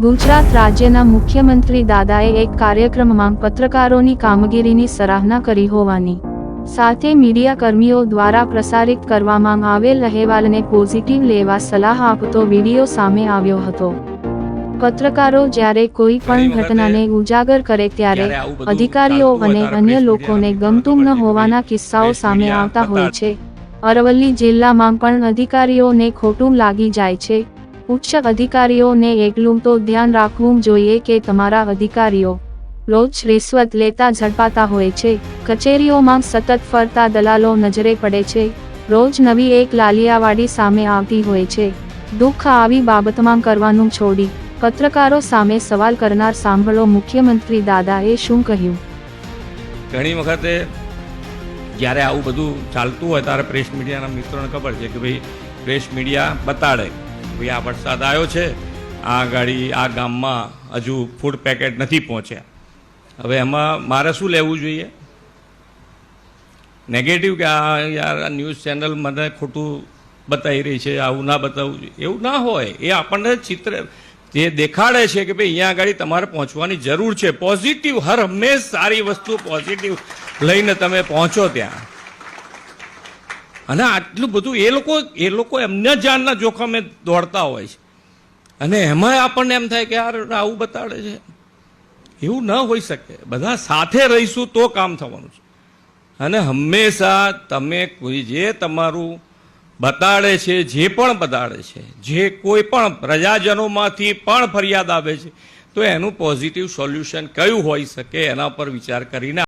ગુજરાત રાજ્યના મુખ્યમંત્રી દાદાએ એક કાર્યક્રમમાં પત્રકારોની કામગીરીની સરાહના કરી હોવાની. સાથે મીડિયા કર્મીઓ દ્વારા પ્રસારિત કરવામાં આવેલ અહેવાલને પોઝિટિવ લેવા સલાહ આપતો વીડિયો સામે આવ્યો હતો. પત્રકારો જ્યારે કોઈ પણ ઘટનાને ઉજાગર કરે ત્યારે અધિકારીઓ અને અન્ય લોકોને ગમતું ન હોવાના કિસ્સાઓ સામે આવતા હોય છે. અરવલ્લી જિલ્લામાં પણ અધિકારીઓને ખોટું લાગી જાય છે. ઉચ્ચ અધિકારીઓને એકલું તો ધ્યાન રાખવું જોઈએ કે તમારા અધિકારીઓ રોજ રિશ્વત લેતા ઝડપાતા હોય છે. કચેરીઓમાં સતત ફરતા દલાલો નજરે પડે છે. રોજ નવી એક લાલિયાવાડી સામે આવતી હોય છે. દુઃખ આવી બાબતમાં કરવાનું છોડી પત્રકારો સામે સવાલ કરનાર સાંભળો. મુખ્યમંત્રી દાદાએ શું કહ્યું? ઘણી વખતે જ્યારે આવું બધું ચાલતું હોય, ત્યારે પ્રેસ મીડિયાના મિત્રોને ખબર છે કે ભાઈ, પ્રેસ મીડિયા બતાડે. ભાઈ આ વરસાદ આવ્યો છે, આ ગાડી, આ ગામમાં હજુ ફૂડ પેકેટ નથી પહોંચ્યા. હવે એમાં મારે શું લેવું જોઈએ? નેગેટિવ કે આ યાર, આ ન્યૂઝ ચેનલ મને ખોટું બતાવી રહી છે, આવું ના બતાવવું જોઈએ. એવું ના હોય. એ આપણને ચિત્ર, જે દેખાડે છે કે ભાઈ અહીંયા આગળ તમારે પહોંચવાની જરૂર છે. પોઝિટિવ હર હંમેશ સારી વસ્તુ પોઝિટિવ લઈને તમે પહોંચો ત્યાં. અને આટલું બધું એ લોકો એ લોકો એમના જાનના જોખમે દોડતા હોય છે. અને એમાં આપણને એમ થાય કે યાર આવું બતાડે છે. એવું ન હોઈ શકે. બધા સાથે રહીશું તો કામ થવાનું છે. અને હંમેશા તમે કોઈ જે તમારું બતાડે છે, જે પણ બતાડે છે, જે કોઈ પણ પ્રજાજનોમાંથી પણ ફરિયાદ આવે છે, તો એનું પોઝિટિવ સોલ્યુશન કયું હોઈ શકે એના પર વિચાર કરીને